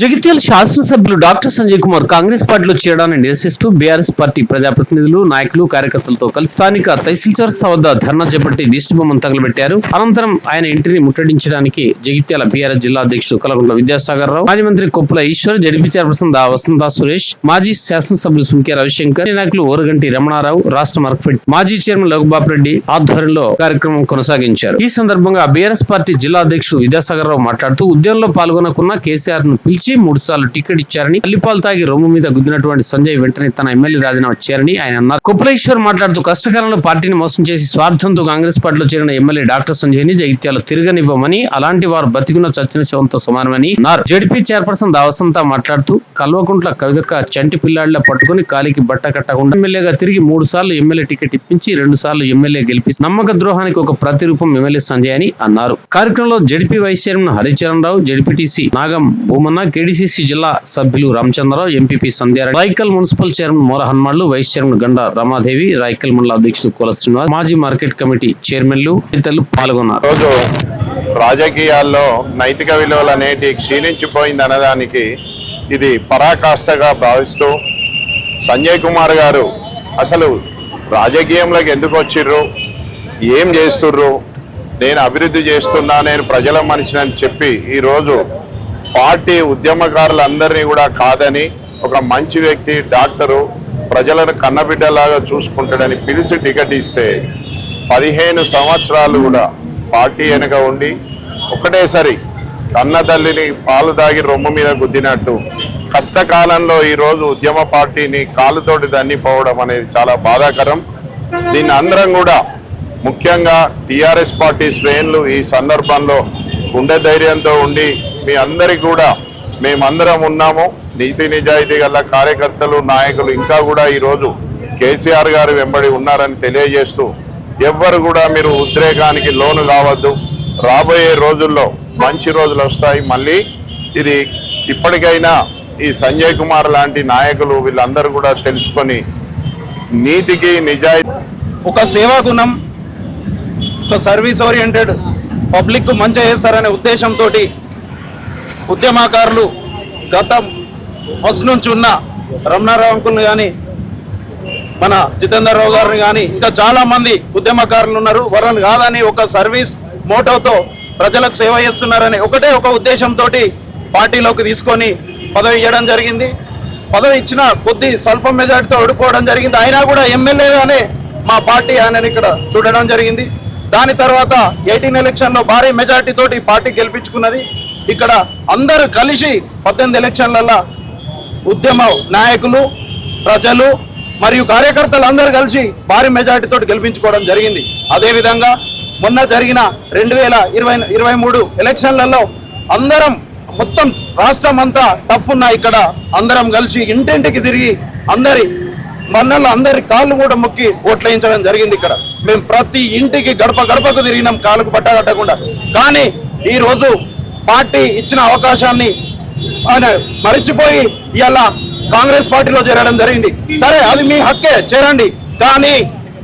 జగిత్యాల శాసనసభ్యులు డాక్టర్ సంజయ్ కుమార్ కాంగ్రెస్ పార్టీలో చేరడాన్ని నిరసిస్తూ బీఆర్ఎస్ పార్టీ ప్రజాప్రతినిధులు నాయకులు కార్యకర్తలతో కలిసి స్థానిక తహసీల్ సంస్థ వద్ద ధర్నా చేపట్టి దిష్టిబొమ్మను తగలబెట్టారు. అనంతరం ఆయన ఇంటిని ముట్టడించడానికి జగిత్యాల బీఆర్ఎస్ జిల్లా అధ్యక్షుడు కలగుంట్ల విద్యాసాగర్ రావు మాజీ మంత్రి కొప్పుల ఈశ్వర్ జడిపి చైర్పర్సన్ దా వసంత సురేష్ మాజీ శాసనసభ్యులు సుంకే రవిశంకర్ నాయకులు ఓరగంటి రమణారావు రాష్ట్ర మార్కెట్ మాజీ చైర్మన్ లఘుబాబు రెడ్డి ఆధ్వర్యంలో కార్యక్రమం కొనసాగించారు. ఈ సందర్భంగా బీఆర్ఎస్ పార్టీ జిల్లా అధ్యక్షుడు విద్యాసాగర్ రావు మాట్లాడుతూ ఉద్యమంలో పాల్గొనకున్న కేసీఆర్ను పిలిచి మూడు సార్లు టికెట్ ఇచ్చారని అల్లిపాలు తాగి రొమ్ము మీద గుద్దినటువంటి సంజయ్ వెంటనే తన ఎమ్మెల్యే రాజీనామా చేయాలని ఆయన అన్నారు. కుప్పలేశ్వర్ మాట్లాడుతూ కష్టకాలంలో పార్టీని మోసం చేసి స్వార్థంతో కాంగ్రెస్ పార్టీలో చేరిన ఎమ్మెల్యే డాక్టర్ సంజయ్ని జగిత్యాల తిరగనివ్వమని అలాంటి వారు బతికున్న చచ్చిన శవంతో సమానమని అన్నారు. జడ్పీ చైర్పర్సన్ దావసంత మాట్లాడుతూ కల్వకుంట్ల కవిదక్క చంటి పిల్లాడిలా పట్టుకుని కాలికి బట్ట కట్టకుండా ఎమ్మెల్యేగా తిరిగి మూడు సార్లు ఎమ్మెల్యే టికెట్ ఇప్పించి రెండు సార్లు ఎమ్మెల్యే గెలిపి నమ్మక ద్రోహానికి ఒక ప్రతిరూపం ఎమ్మెల్యే సంజయ్ అని అన్నారు. కార్యక్రమంలో ZP vice chairman Haricharan Rao ZPTC Nagam Bhumanna KDCC జిల్లా సభ్యులు Ramachandrarao MPP Sandhyareddy Raikal municipal chairman Mora Hanmallu vice chairman Ganda Ramadevi Raikal మండల అధ్యక్షుడు కుల శ్రీనివాస్ మాజీ మార్కెట్ కమిటీ చైర్మన్లు ఇతరులు పాల్గొన్నారు. రోజు రాజకీయాల్లో నైతిక విలువలు అనేటి క్షీణించిపోయింది అనడానికి ఇది పరాకాష్ఠగా భావిస్తూ సంజయ్ కుమార్ గారు అసలు రాజకీయంలోకి ఎందుకు వచ్చిర్రు? ఏం చేస్తుర్రు? నేను అభివృద్ధి చేస్తున్నా నేను ప్రజల మనిషిని అని చెప్పి ఈరోజు పార్టీ ఉద్యమకారులందరినీ కూడా కాదని ఒక మంచి వ్యక్తి డాక్టరు ప్రజలను కన్నబిడ్డలాగా చూసుకుంటాడని పిలిచి టికెట్ ఇస్తే పదిహేను సంవత్సరాలు కూడా పార్టీ వెనుక ఉండి ఒకటేసారి కన్న తల్లిని పాలు దాగి రొమ్ము మీద గుద్దినట్టు కష్టకాలంలో ఈరోజు ఉద్యమ పార్టీని కాలుతోటి దన్నిపోవడం అనేది చాలా బాధాకరం. దీన్ని అందరం కూడా ముఖ్యంగా టిఆర్ఎస్ పార్టీ శ్రేణులు ఈ సందర్భంలో గుండె ధైర్యంతో ఉండి మీ అందరికి కూడా మేమందరం ఉన్నాము. నీతి నిజాయితీ గల కార్యకర్తలు నాయకులు ఇంకా కూడా ఈరోజు కేసీఆర్ గారు వెంబడి ఉన్నారని తెలియజేస్తూ ఎవ్వరు కూడా మీరు ఉద్రేకానికి లోను కావద్దు. రాబోయే రోజుల్లో మంచి రోజులు వస్తాయి. మళ్ళీ ఇది ఇప్పటికైనా ఈ సంజయ్ కుమార్ లాంటి నాయకులు వీళ్ళందరూ కూడా తెలుసుకొని నీతికి నిజాయితీ ఒక సేవా గుణం ఒక సర్వీస్ ఓరియంటెడ్ పబ్లిక్ మంచి చేస్తారనే ఉద్దేశంతో ఉద్యమకారులు గత ఫస్ట్ నుంచి ఉన్న రమణారావు అంకుల్ని కానీ మన జితేందర్ రావు గారిని కానీ ఇంకా చాలా మంది ఉద్యమకారులు ఉన్నారు. వారిని కాదని ఒక సర్వీస్ మోటోతో ప్రజలకు సేవ చేస్తున్నారని ఒకటే ఒక ఉద్దేశంతో పార్టీలోకి తీసుకొని పదవి ఇవ్వడం జరిగింది. పదవి ఇచ్చిన కొద్ది స్వల్ప మెజార్టీతో ఓడిపోవడం జరిగింది. అయినా కూడా ఎమ్మెల్యేగానే మా పార్టీ ఆయనని ఇక్కడ చూడడం జరిగింది. దాని తర్వాత ఎయిటీన్ ఎలక్షన్లో భారీ మెజార్టీ పార్టీ గెలిపించుకున్నది. ఇక్కడ అందరూ కలిసి పద్దెనిమిది ఎలక్షన్లలో ఉద్యమ నాయకులు ప్రజలు మరియు కార్యకర్తలు అందరూ కలిసి భారీ మెజార్టీతో గెలిపించుకోవడం జరిగింది. అదేవిధంగా మొన్న జరిగిన రెండు వేల ఇరవై ఇరవై మూడు ఎలక్షన్లలో అందరం మొత్తం రాష్ట్రం అంతా టఫ్ ఉన్న ఇక్కడ అందరం కలిసి ఇంటింటికి తిరిగి అందరి మన్నలు అందరి కాళ్ళు కూడా మొక్కి ఓట్లేయించడం జరిగింది ఇక్కడ. మేము ప్రతి ఇంటికి గడప గడపకు తిరిగినాం కాళ్ళకు పట్టగట్టకుండా కానీ ఈరోజు పార్టీ ఇచ్చిన అవకాశాన్ని ఆయన మరిచిపోయి ఇలా కాంగ్రెస్ పార్టీలో చేరడం జరిగింది. సరే అది మీ హక్కే చేరండి. కానీ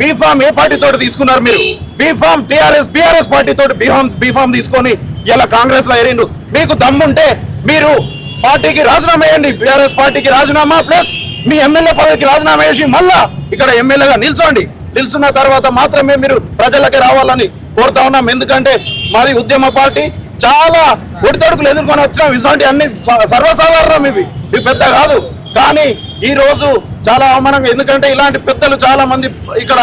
బీఫామ్ ఏ పార్టీ తోటి తీసుకున్నారు మీరు? B form TRS BRS party తోటి బీఫామ్ బీఫామ్ తీసుకొని ఇలా కాంగ్రెస్లో ఏరిండు. మీకు దమ్ముంటే మీరు పార్టీకి రాజీనామా వేయండి బిఆర్ఎస్ పార్టీకి రాజీనామా ప్లస్ మీ ఎమ్మెల్యే పదవికి రాజీనామా చేసి మళ్ళా ఇక్కడ ఎమ్మెల్యేగా నిల్చోండి. నిల్చున్న తర్వాత మాత్రమే మీరు ప్రజలకి రావాలని కోరుతా ఉన్నాం. ఎందుకంటే మాది ఉద్యమ పార్టీ. చాలా ఒడితడుకులు ఎదుర్కొని వచ్చినాం. ఇటువంటి అన్ని సర్వసాధారణం ఇవి. ఇవి పెద్ద కాదు. కానీ ఈ రోజు చాలా అవమానంగా ఎందుకంటే ఇలాంటి పెద్దలు చాలా మంది ఇక్కడ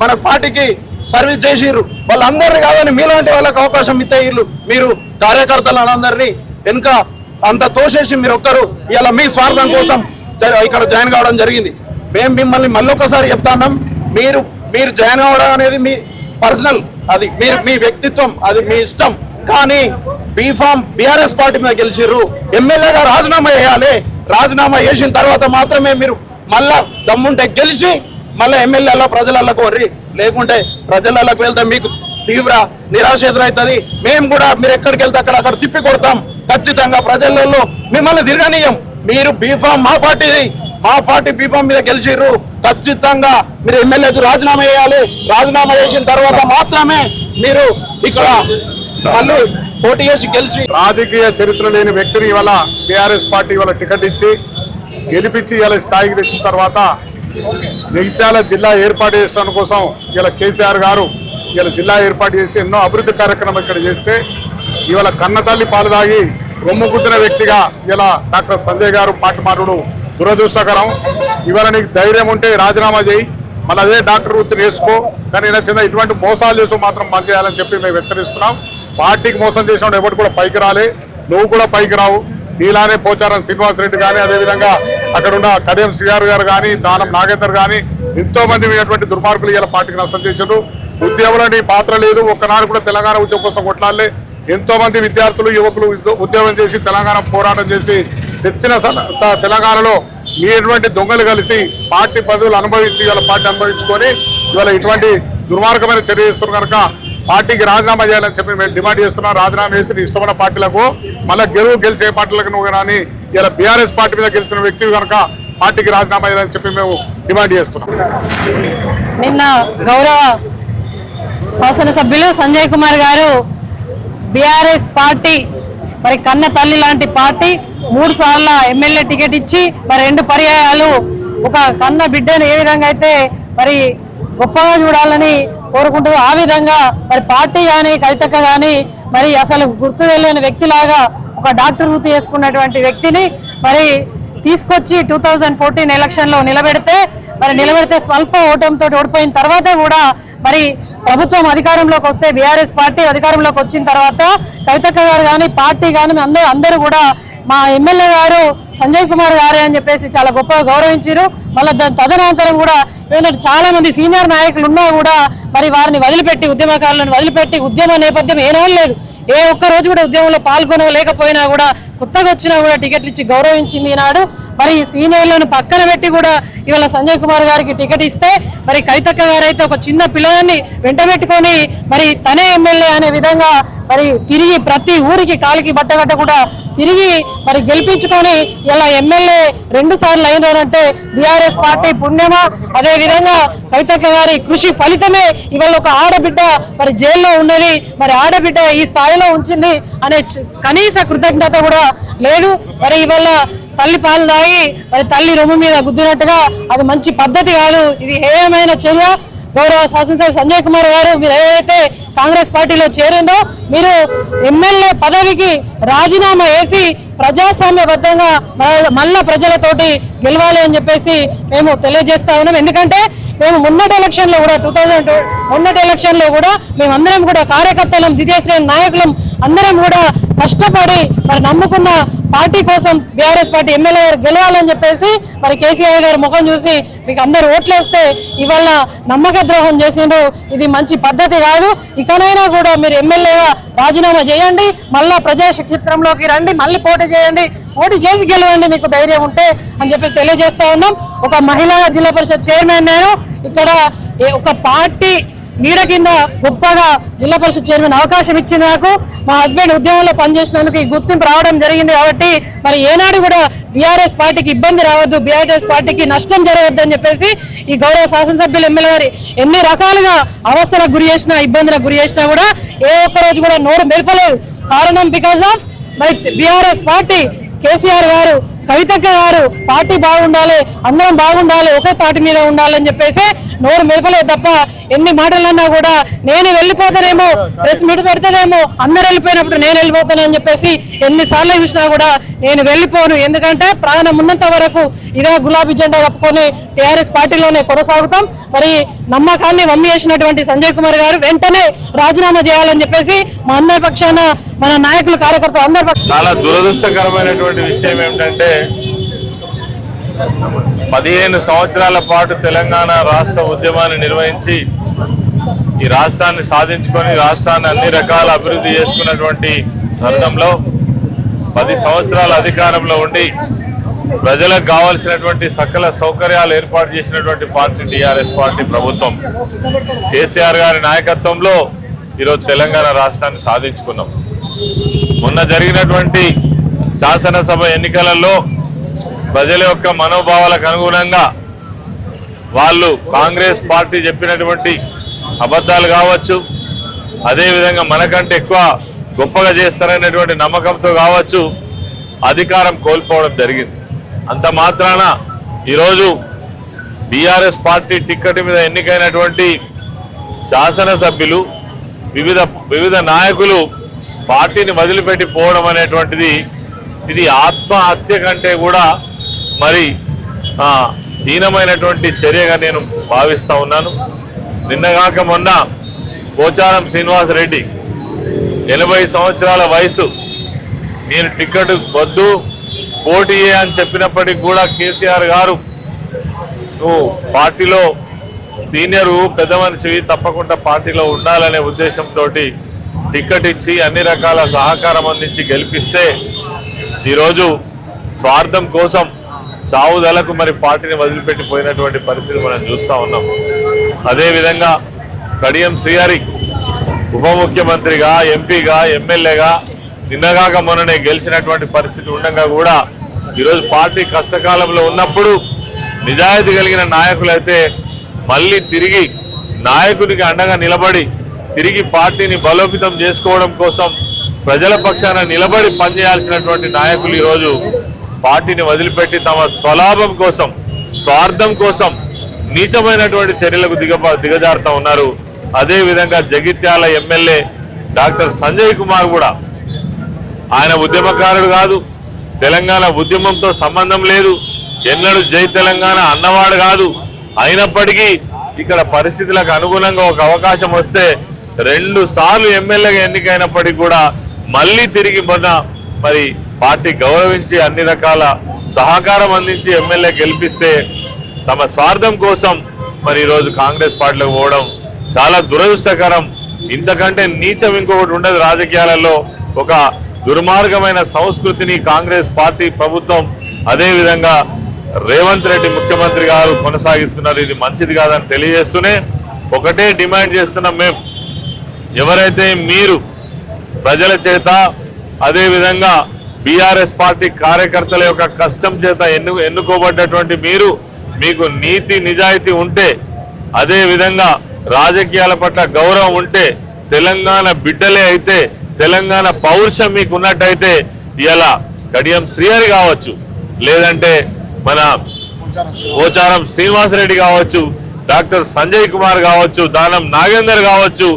మన పార్టీకి సర్వీస్ చేసిర్రు. వాళ్ళందరినీ కాదని మీలాంటి వాళ్ళకి అవకాశం ఇస్తే వీళ్ళు మీరు కార్యకర్తలందరినీ వెనుక అంత తోసేసి మీరు ఒక్కరు ఇలా మీ స్వార్థం కోసం ఇక్కడ జాయిన్ కావడం జరిగింది. మేము మిమ్మల్ని మళ్ళొకసారి చెప్తాన్నాం మీరు మీరు జాయిన్ అవ్వడం అనేది మీ పర్సనల్. అది మీరు మీ వ్యక్తిత్వం అది మీ ఇష్టం. కానీ బీఫామ్ బీఆర్ఎస్ పార్టీ మీద గెలిచిర్రు. ఎమ్మెల్యేగా రాజీనామా చేయాలి. రాజీనామా చేసిన తర్వాత మాత్రమే మీరు మళ్ళా దమ్ముంటే గెలిచి మళ్ళీ ఎమ్మెల్యేలో ప్రజలకు వర్రి. లేకుంటే ప్రజలకు వెళ్తే మీకు తీవ్ర నిరాశ ఎదురవుతుంది మేము కూడా మీరు ఎక్కడికి వెళ్తే అక్కడ అక్కడ తిప్పి కొడతాం. ఖచ్చితంగా ప్రజలలో మిమ్మల్ని తిరగనీయం. మీరు బీఫామ్ మా పార్టీది మా పార్టీ బీఫామ్ మీద గెలిచిర్రు. ఖచ్చితంగా మీరు ఎమ్మెల్యేకు రాజీనామా చేయాలి. రాజీనామా చేసిన తర్వాత మాత్రమే మీరు ఇక్కడ మళ్ళీ పోటీ చేసి గెలిచి రాజకీయ చరిత్ర లేని వ్యక్తిని ఇవాళ టీఆర్ఎస్ పార్టీ ఇవాళ టికెట్ ఇచ్చి గెలిపించి ఇవాళ స్థాయికి తెచ్చిన తర్వాత జగిత్యాల జిల్లా ఏర్పాటు చేసిన కోసం ఇలా కేసీఆర్ గారు ఇలా జిల్లా ఏర్పాటు చేసి ఎన్నో అభివృద్ధి కార్యక్రమం ఇక్కడ చేస్తే ఇవాళ కన్నతల్లి పాలు తాగి రొమ్ము కుట్టిన వ్యక్తిగా ఇలా డాక్టర్ సంజయ్ గారు పార్టీ దురదృష్టకరం. ఇవాళ నీకు ధైర్యం ఉంటే రాజీనామా చేయి. మళ్ళీ అదే డాక్టర్ వృత్తి నేర్చుకో కానీ ఇలా చిన్న ఇటువంటి మోసాలు చేస్తూ మాత్రం బంద్ చేయాలని చెప్పి మేము హెచ్చరిస్తున్నాం. పార్టీకి మోసం చేసిన ఎవరు కూడా పైకి రాలే. నువ్వు కూడా పైకి రావు. నీలానే పోచారం శ్రీనివాస్ రెడ్డి కానీ అదేవిధంగా అక్కడున్న కడియం శ్రీఆర్ గారు కానీ దానం నాగేందర్ కానీ ఎంతో మంది మీటువంటి దుర్మార్గులు ఇలా పార్టీకి నష్టం చేశారు. ఉద్యోగులని పాత్ర లేదు. ఒక్కనాడు కూడా తెలంగాణ ఉద్యోగం కోసం కొట్లాడలే. ఎంతో మంది విద్యార్థులు యువకులు ఉద్యో- ఉద్యోగం చేసి తెలంగాణ పోరాటం చేసి తెచ్చిన తెలంగాణలో మీటువంటి దొంగలు కలిసి పార్టీ పదవులు అనుభవించి ఇవాళ పార్టీ అనుభవించుకొని ఇవాళ ఇటువంటి దుర్మార్గమైన చర్య చేస్తున్నారు కనుక పార్టీకి రాజీనామా చేయాలని చెప్పి మేము డిమాండ్ చేస్తున్నాం. రాజీనామా చేసి ఇష్టమైన పార్టీలకు మళ్ళీ గెలువు గెలిచే పార్టీలకు నువ్వు కానీ ఇలా బీఆర్ఎస్ పార్టీ మీద గెలిచిన వ్యక్తి కనుక పార్టీకి రాజీనామా చేయాలని చెప్పి మేము డిమాండ్ చేస్తున్నాం. నిన్న గౌరవ శాసనసభ్యులు సంజయ్ కుమార్ గారు బీఆర్ఎస్ పార్టీ మరి కన్న తల్లి లాంటి పార్టీ మూడు సార్ల ఎమ్మెల్యే టికెట్ ఇచ్చి మరి రెండు పర్యాయాలు ఒక కన్న బిడ్డను ఏ విధంగా అయితే మరి గొప్పగా చూడాలని కోరుకుంటూ ఆ విధంగా మరి పార్టీ కానీ కవితక్క కానీ మరి అసలు గుర్తు తెలియని వ్యక్తిలాగా ఒక డాక్టర్ వృత్తి చేసుకున్నటువంటి వ్యక్తిని మరి తీసుకొచ్చి టూ థౌజండ్ ఫోర్టీన్ ఎలక్షన్లో నిలబెడితే మరి నిలబెడితే స్వల్ప ఓటంతో ఓడిపోయిన తర్వాత కూడా మరి ప్రభుత్వం అధికారంలోకి వస్తే బీఆర్ఎస్ పార్టీ అధికారంలోకి వచ్చిన తర్వాత కవితక్క గారు కానీ పార్టీ కానీ అందరూ అందరూ కూడా మా ఎమ్మెల్యే గారు సంజయ్ కుమార్ గారే అని చెప్పేసి చాలా గొప్పగా గౌరవించారు. మళ్ళీ దాని తదనంతరం కూడా ఏంటంటే చాలా మంది సీనియర్ నాయకులు ఉన్నా కూడా మరి వారిని వదిలిపెట్టి ఉద్యమకారులను వదిలిపెట్టి ఉద్యమ నేపథ్యం ఏనాడు లేదు. ఏ ఒక్క రోజు కూడా ఉద్యమంలో పాల్గొనలేకపోయినా కూడా కొత్తగా వచ్చినా కూడా టికెట్లు ఇచ్చి గౌరవించింది ఈనాడు. మరి ఈ సీనియర్లను పక్కన పెట్టి కూడా ఇవాళ సంజయ్ కుమార్ గారికి టికెట్ ఇస్తే మరి కవితక్క గారు అయితే ఒక చిన్న పిల్లల్ని వెంటబెట్టుకొని మరి తనే ఎమ్మెల్యే అనే విధంగా మరి తిరిగి ప్రతి ఊరికి కాలికి బట్టగట్టకుండా తిరిగి మరి గెలిపించుకొని ఇలా ఎమ్మెల్యే రెండు సార్లు అయినారంటే బీఆర్ఎస్ పార్టీ పుణ్యమా? అదే విధంగా కవితక్క గారి కృషి ఫలితమే ఇవాళ ఒక ఆడబిడ్డ మరి జైల్లో ఉన్నది. మరి ఆడబిడ్డ ఈ స్థాయిలో ఉంచింది అనే కనీస కృతజ్ఞత కూడా లేదు. మరి ఇవాళ తల్లి పాలు తాగి మరి తల్లి రొమ్ము మీద గుద్దినట్టుగా అది మంచి పద్ధతి కాదు. ఇది హేయమైన చర్య. గౌరవ శాసనసభ సంజయ్ కుమార్ గారు మీరు ఏదైతే కాంగ్రెస్ పార్టీలో చేరిందో మీరు ఎమ్మెల్యే పదవికి రాజీనామా వేసి ప్రజాస్వామ్యబద్ధంగా మళ్ళా ప్రజలతోటి గెలవాలి అని చెప్పేసి మేము తెలియజేస్తా ఉన్నాం. ఎందుకంటే మేము మొన్నటి ఎలక్షన్లో కూడా టూ థౌజండ్ మొన్నటి ఎలక్షన్లో కూడా మేమందరం కూడా కార్యకర్తలం ద్వితీయ శ్రేణి నాయకులం అందరం కూడా కష్టపడి మరి నమ్ముకున్న పార్టీ కోసం బీఆర్ఎస్ పార్టీ ఎమ్మెల్యే గారు గెలవాలని చెప్పేసి మరి కేసీఆర్ గారి ముఖం చూసి మీకు అందరు ఓట్లేస్తే ఇవాళ నమ్మక ద్రోహం చేసిండ్రు. ఇది మంచి పద్ధతి కాదు. ఇకనైనా కూడా మీరు ఎమ్మెల్యేగా రాజీనామా చేయండి. మళ్ళా ప్రజా చిత్రంలోకి రండి. మళ్ళీ పోటీ చేయండి. పోటీ చేసి గెలవండి మీకు ధైర్యం ఉంటే అని చెప్పి తెలియజేస్తా ఉన్నాం. ఒక మహిళా జిల్లా పరిషత్ చైర్మన్ నేను. ఇక్కడ ఏ- ఒక పార్టీ నీడ కింద గొప్పగా జిల్లా పరిషత్ చైర్మన్ అవకాశం ఇచ్చిన నాకు మా హస్బెండ్ ఉద్యమంలో పనిచేసినందుకు ఈ గుర్తింపు రావడం జరిగింది కాబట్టి మరి ఏనాడు కూడా బీఆర్ఎస్ పార్టీకి ఇబ్బంది రావద్దు బీఆర్ఎస్ పార్టీకి నష్టం జరగద్దు అని చెప్పేసి ఈ గౌరవ శాసనసభ్యులు ఎమ్మెల్యే గారి ఎన్ని రకాలుగా అవస్థలకు గురి చేసినా ఇబ్బందులకు గురి చేసినా కూడా ఏ ఒక్క రోజు కూడా నోరు మెలపలేదు. కారణం బికాస్ ఆఫ్ మరి బీఆర్ఎస్ పార్టీ కేసీఆర్ గారు కవితక్క గారు పార్టీ బాగుండాలి అందరం బాగుండాలి ఒకే పార్టీ మీద ఉండాలని చెప్పేసి నోరు మెలపలేదు తప్ప ఎన్ని మాటలన్నా కూడా నేను వెళ్ళిపోతానేమో ప్రెస్ మీట్ పెడతానేమో అందరు వెళ్ళిపోయినప్పుడు నేను వెళ్ళిపోతానని చెప్పేసి ఎన్నిసార్లు చూసినా కూడా నేను వెళ్ళిపోను. ఎందుకంటే ప్రాణం ఉన్నంత వరకు ఇదే గులాబీ జెండా కప్పుకొని టీఆర్ఎస్ పార్టీలోనే కొనసాగుతాం. మరి నమ్మకాన్ని వమ్మి చేసినటువంటి సంజయ్ కుమార్ గారు వెంటనే రాజీనామా చేయాలని చెప్పేసి మా అందరి పక్షాన మన నాయకులు కార్యకర్తలు అందరి పక్షాన చాలా దురదృష్టకరమైనటువంటి విషయం ఏమిటంటే పదిహేను సంవత్సరాల పాటు తెలంగాణ రాష్ట్ర ఉద్యమాన్ని నిర్వహించి ఈ రాష్ట్రాన్ని సాధించుకొని రాష్ట్రాన్ని అన్ని రకాల అభివృద్ధి చేసుకున్నటువంటి తరుణంలో పది సంవత్సరాల అధికారంలో ఉండి ప్రజలకు కావాల్సినటువంటి సకల సౌకర్యాలు ఏర్పాటు చేసినటువంటి పార్టీ టీఆర్ఎస్ పార్టీ ప్రభుత్వం. కేసీఆర్ గారి నాయకత్వంలో ఈరోజు తెలంగాణ రాష్ట్రాన్ని సాధించుకున్నాం. మొన్న జరిగినటువంటి శాసనసభ ఎన్నికలలో ప్రజల యొక్క మనోభావాలకు అనుగుణంగా వాళ్ళు కాంగ్రెస్ పార్టీ చెప్పినటువంటి అబద్ధాలు కావచ్చు అదేవిధంగా మనకంటే ఎక్కువ గొప్పగా చేస్తారనేటువంటి నమ్మకంతో కావచ్చు అధికారం కోల్పోవడం జరిగింది. అంత మాత్రాన ఈరోజు బీఆర్ఎస్ పార్టీ టిక్కెట్ మీద ఎన్నికైనటువంటి శాసనసభ్యులు వివిధ వివిధ నాయకులు పార్టీని వదిలిపెట్టి పోవడం అనేటువంటిది ఇది ఆత్మహత్య కంటే కూడా మరి దీనమైనటువంటి చర్యగా నేను భావిస్తూ ఉన్నాను. నిన్నగాక మొన్న పోచారం శ్రీనివాసరెడ్డి ఎనభై సంవత్సరాల వయసు నేను టికెట్ వద్దు పోటీ అని చెప్పినప్పటికీ కూడా కేసీఆర్ గారు నువ్వు పార్టీలో సీనియరు పెద్ద మనిషివి తప్పకుండా పార్టీలో ఉండాలనే ఉద్దేశంతో టికెట్ ఇచ్చి అన్ని రకాల సహకారం అందించి గెలిపిస్తే ఈరోజు స్వార్థం కోసం చావుదలకు మరి పార్టీని వదిలిపెట్టిపోయినటువంటి పరిస్థితి మనం చూస్తూ ఉన్నాం. అదేవిధంగా కడియం శ్రీహరి ఉప ముఖ్యమంత్రిగా ఎంపీగా ఎమ్మెల్యేగా నిన్నగాక మొన్ననే గెలిచినటువంటి పరిస్థితి ఉండగా కూడా ఈరోజు పార్టీ కష్టకాలంలో ఉన్నప్పుడు నిజాయితీ కలిగిన నాయకులైతే మళ్ళీ తిరిగి నాయకునికి అండగా నిలబడి తిరిగి పార్టీని బలోపేతం చేసుకోవడం కోసం ప్రజల పక్షాన నిలబడి పనిచేయాల్సినటువంటి నాయకులు ఈరోజు పార్టీని వదిలిపెట్టి తమ స్వలాభం కోసం స్వార్థం కోసం నీచమైనటువంటి చర్యలకు దిగ దిగజారుతా ఉన్నారు. అదేవిధంగా జగిత్యాల ఎమ్మెల్యే డాక్టర్ సంజయ్ కుమార్ కూడా ఆయన ఉద్యమకారుడు కాదు తెలంగాణ ఉద్యమంతో సంబంధం లేదు. ఎన్నడూ జై తెలంగాణ అన్నవాడు కాదు. అయినప్పటికీ ఇక్కడ పరిస్థితులకు అనుగుణంగా ఒక అవకాశం వస్తే రెండు సార్లు ఎమ్మెల్యేగా ఎన్నికైనప్పటికీ కూడా మళ్ళీ తిరిగి మొన్న మరి పార్టీ గౌరవించి అన్ని రకాల సహకారం అందించి ఎమ్మెల్యే గెలిపిస్తే తమ స్వార్థం కోసం మరి ఈరోజు కాంగ్రెస్ పార్టీలోకి పోవడం చాలా దురదృష్టకరం. ఇంతకంటే నీచం ఇంకొకటి ఉండదు రాజకీయాలలో. ఒక దుర్మార్గమైన సంస్కృతిని కాంగ్రెస్ పార్టీ ప్రభుత్వం అదేవిధంగా రేవంత్ రెడ్డి ముఖ్యమంత్రి గారు కొనసాగిస్తున్నారు. ఇది మంచిది కాదని తెలియజేస్తూనే ఒకటే డిమాండ్ చేస్తున్నాం మేము. ఎవరైతే మీరు ప్రజల చేత అదేవిధంగా బీఆర్ఎస్ పార్టీ కార్యకర్తల యొక్క కష్టం చేత ఎన్ను ఎన్నుకోబడ్డటువంటి మీరు మీకు నీతి నిజాయితీ ఉంటే అదే విధంగా రాజకీయాల పట్ల గౌరవం ఉంటే తెలంగాణ బిడ్డలే అయితే తెలంగాణ పౌరుషం మీకు ఉన్నట్టయితే ఇలా కడియం శ్రీహరి కావచ్చు లేదంటే మన పోచారం శ్రీనివాసరెడ్డి కావచ్చు డాక్టర్ సంజయ్ కుమార్ కావచ్చు దానం నాగేందర్ కావచ్చు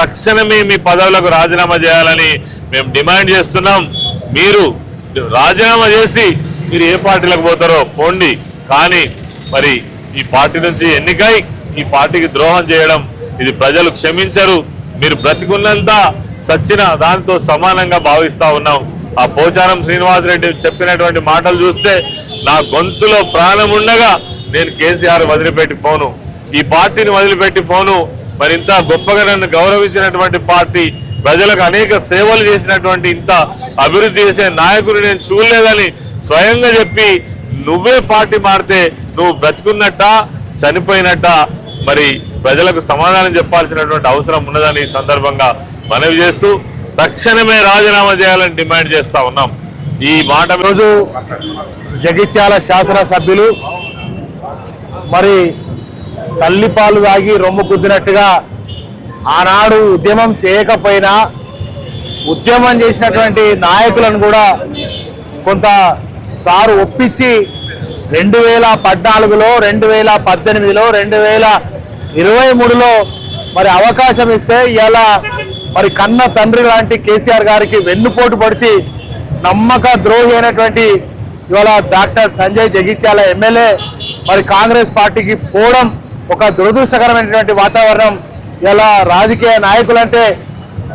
తక్షణమే మీ పదవులకు రాజీనామా చేయాలని మేము డిమాండ్ చేస్తున్నాం. మీరు రాజీనామా చేసి మీరు ఏ పార్టీలకు పోతారో పోండి. కానీ మరి ఈ పార్టీ నుంచి ఎన్నికై ఈ పార్టీకి ద్రోహం చేయడం ఇది ప్రజలు క్షమించరు. మీరు బ్రతికున్నంత సచ్చిన దాంతో సమానంగా భావిస్తా ఉన్నాం. ఆ పోచారం శ్రీనివాసరెడ్డి చెప్పినటువంటి మాటలు చూస్తే నా గొంతులో ప్రాణం ఉండగా నేను కేసీఆర్ వదిలిపెట్టి పోను. ఈ పార్టీని వదిలిపెట్టి పోను. మరింత గొప్పగా నన్ను గౌరవించినటువంటి పార్టీ ప్రజలకు అనేక సేవలు చేసినటువంటి ఇంత అభివృద్ధి చేసే నాయకుడు నేను చూడలేదని స్వయంగా చెప్పి నువ్వే పార్టీ మారితే నువ్వు బ్రతుకున్నట్ట చనిపోయినట్ట? మరి ప్రజలకు సమాధానం చెప్పాల్సినటువంటి అవసరం ఉన్నదని ఈ సందర్భంగా మనవి చేస్తూ తక్షణమే రాజీనామా చేయాలని డిమాండ్ చేస్తా ఉన్నాం. ఈ మాట రోజు జగిత్యాల శాసనసభ్యులు మరి తల్లిపాలు తాగి రొమ్ము కుద్దినట్టుగా ఆనాడు ఉద్యమం చేయకపోయినా ఉద్యమం చేసినటువంటి నాయకులను కూడా కొంత సారు ఒప్పించి రెండు వేల పద్నాలుగులో రెండు వేల పద్దెనిమిదిలో రెండు వేల ఇరవై మూడులో మరి అవకాశం ఇస్తే ఇలా మరి కన్న తండ్రి లాంటి కేసీఆర్ గారికి వెన్నుపోటు పడిచి నమ్మక ద్రోహి అయినటువంటి ఇవాళ డాక్టర్ సంజయ్ జగిత్యాల ఎమ్మెల్యే మరి కాంగ్రెస్ పార్టీకి పోవడం ఒక దురదృష్టకరమైనటువంటి వాతావరణం ఇలా రాజకీయ నాయకులంటే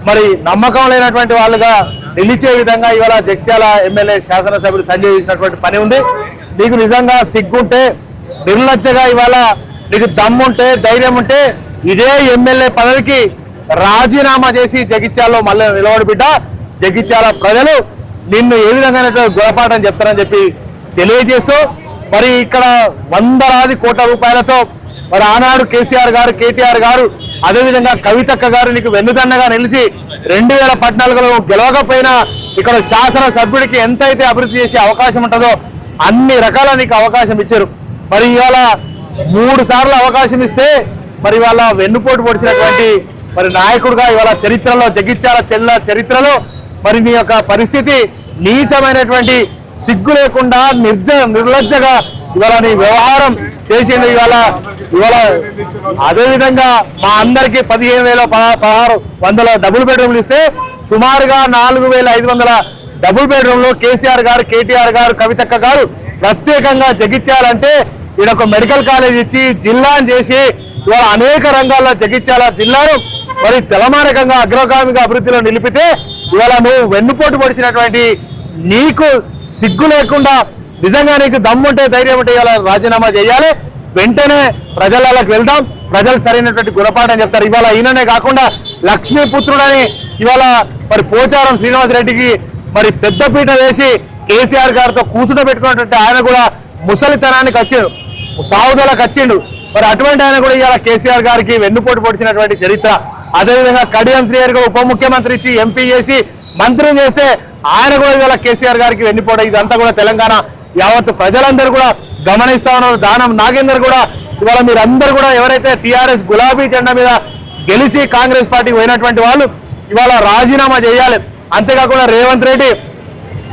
మరి నమ్మకం లేనటువంటి వాళ్ళుగా నిలిచే విధంగా ఇవాళ జగిత్యాల ఎమ్మెల్యే శాసనసభ్యులు సంజయ్ చేసినటువంటి పని ఉంది. నీకు నిజంగా సిగ్గుంటే నిర్లజ్జగా ఇవాళ నీకు దమ్ముంటే ధైర్యం ఉంటే ఇదే ఎమ్మెల్యే పదవికి రాజీనామా చేసి జగిత్యాలలో మళ్ళీ నిలబడి బిడ్డ. జగిత్యాల ప్రజలు నిన్ను ఏ విధంగా గుణపాఠం చెప్తారని చెప్పి తెలియజేస్తూ మరి ఇక్కడ వందలాది కోట్ల రూపాయలతో మరి ఆనాడు కేసీఆర్ గారు కేటీఆర్ గారు అదేవిధంగా కవితక్క గారు నీకు వెన్నుదన్నగా నిలిచి రెండు వేల పద్నాలుగులో గెలవకపోయినా ఇక్కడ శాసన సభ్యుడికి ఎంతైతే అభివృద్ధి చేసే అవకాశం ఉంటుందో అన్ని రకాల నీకు అవకాశం ఇచ్చారు. మరి ఇవాళ మూడు సార్లు అవకాశం ఇస్తే మరి ఇవాళ వెన్నుపోటు పొడిచినటువంటి మరి నాయకుడుగా ఇవాళ చరిత్రలో జగిత్యాల చెల్ల చరిత్రలో మరి మీ యొక్క పరిస్థితి నీచమైనటువంటి సిగ్గు లేకుండా నిర్జ నిర్లజ్జగా ఇవాళ నీ వ్యవహారం చేసిండు ఇవాళ ఇవాళ అదేవిధంగా మా అందరికి పదిహేను వేల పదహారు వందల డబుల్ బెడ్రూమ్లు ఇస్తే సుమారుగా నాలుగు వేల ఐదు వందల డబుల్ బెడ్రూమ్లో కేసీఆర్ గారు కేటీఆర్ గారు కవితక్క గారు ప్రత్యేకంగా జగిత్యాలంటే ఈడ ఒక మెడికల్ కాలేజ్ ఇచ్చి జిల్లాని చేసి ఇవాళ అనేక రంగాల్లో జగిత్యాల జిల్లాను మరి తెలమారకంగా అగ్రగామిగా అభివృద్ధిలో నిలిపితే ఇవాళ నువ్వు వెన్నుపోటు పొడిచినటువంటి నీకు సిగ్గు లేకుండా నిజంగా నీకు దమ్ముంటే ధైర్యం ఉంటే ఇవాళ రాజీనామా చేయాలి. వెంటనే ప్రజలకి వెళ్దాం. ప్రజలు సరైనటువంటి గుణపాఠం చెప్తారు. ఇవాళ ఈయననే కాకుండా లక్ష్మీపుత్రుడని ఇవాళ మరి పోచారం శ్రీనివాసరెడ్డికి మరి పెద్దపీట వేసి కేసీఆర్ గారితో కూర్చుని పెట్టుకున్నటువంటి ఆయన కూడా ముసలితనానికి వచ్చిండు. సావుదలకు వచ్చిండు మరి అటువంటి ఆయన కూడా ఇవాళ కేసీఆర్ గారికి వెన్నుపోటు పొడిచినటువంటి చరిత్ర. అదేవిధంగా కడియం శ్రీహరి గారు ఉప ముఖ్యమంత్రి ఇచ్చి ఎంపీ చేసి మంత్రి చేస్తే ఆయన కూడా ఇవాళ కేసీఆర్ గారికి వెన్నుపోటు. ఇదంతా కూడా తెలంగాణ యావత్ ప్రజలందరూ కూడా గమనిస్తా ఉన్నారు. దానం నాగేందర్ కూడా ఇవాళ మీరందరూ కూడా ఎవరైతే టిఆర్ఎస్ గులాబీ జెండా మీద గెలిచి కాంగ్రెస్ పార్టీకి పోయినటువంటి వాళ్ళు ఇవాళ రాజీనామా చేయాలి. అంతేకాకుండా రేవంత్ రెడ్డి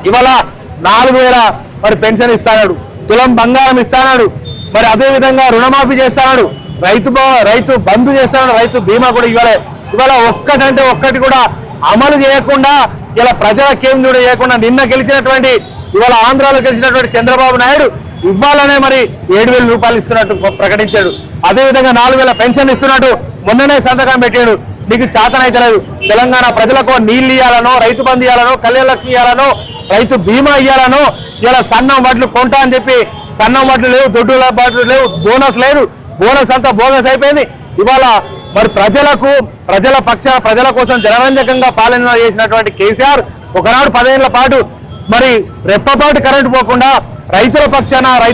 ఇవాళ నాలుగు వేల మరి పెన్షన్ ఇస్తాడు తులం బంగారం ఇస్తాడు మరి అదే విధంగా రుణమాఫీ చేస్తాడు రైతు బ- రైతు బంధు చేస్తాడు రైతు బీమా కూడా ఇవాళ ఇవాళ ఒక్కటంటే ఒక్కటి కూడా అమలు చేయకుండా ఇలా ప్రజలకేం కూడా చేయకుండా నిన్న గెలిచినటువంటి ఇవాళ ఆంధ్రాలో గెలిచినటువంటి చంద్రబాబు నాయుడు ఇవ్వాలనే మరి ఏడు వేల రూపాయలు ఇస్తున్నట్టు ప్రకటించాడు. అదేవిధంగా నాలుగు వేల పెన్షన్ ఇస్తున్నట్టు మొన్ననే సంతకం పెట్టాడు. నీకు చేతనైతే లేదు. తెలంగాణ ప్రజలకు నీళ్ళు ఇవ్వాలనో రైతు బంధు ఇవ్వాలనో కళ్యాణ లక్ష్మి ఇవ్వాలనో రైతు బీమా ఇవ్వాలనో ఇలా సన్నం వడ్లు కొంటా అని చెప్పి సన్నం వడ్లు లేవు దొడ్డుల వడ్లు లేవు బోనస్ లేదు. బోనస్ అంతా బోనస్ అయిపోయింది. ఇవాళ మరి ప్రజలకు ప్రజల పక్ష ప్రజల కోసం జనరంజకంగా పాలన చేసినటువంటి కేసీఆర్ ఒకనాడు పదేళ్ళ పాటు మరి రెప్పపాటు కరెంటు పోకుండా రైతుల పక్షాన రైతు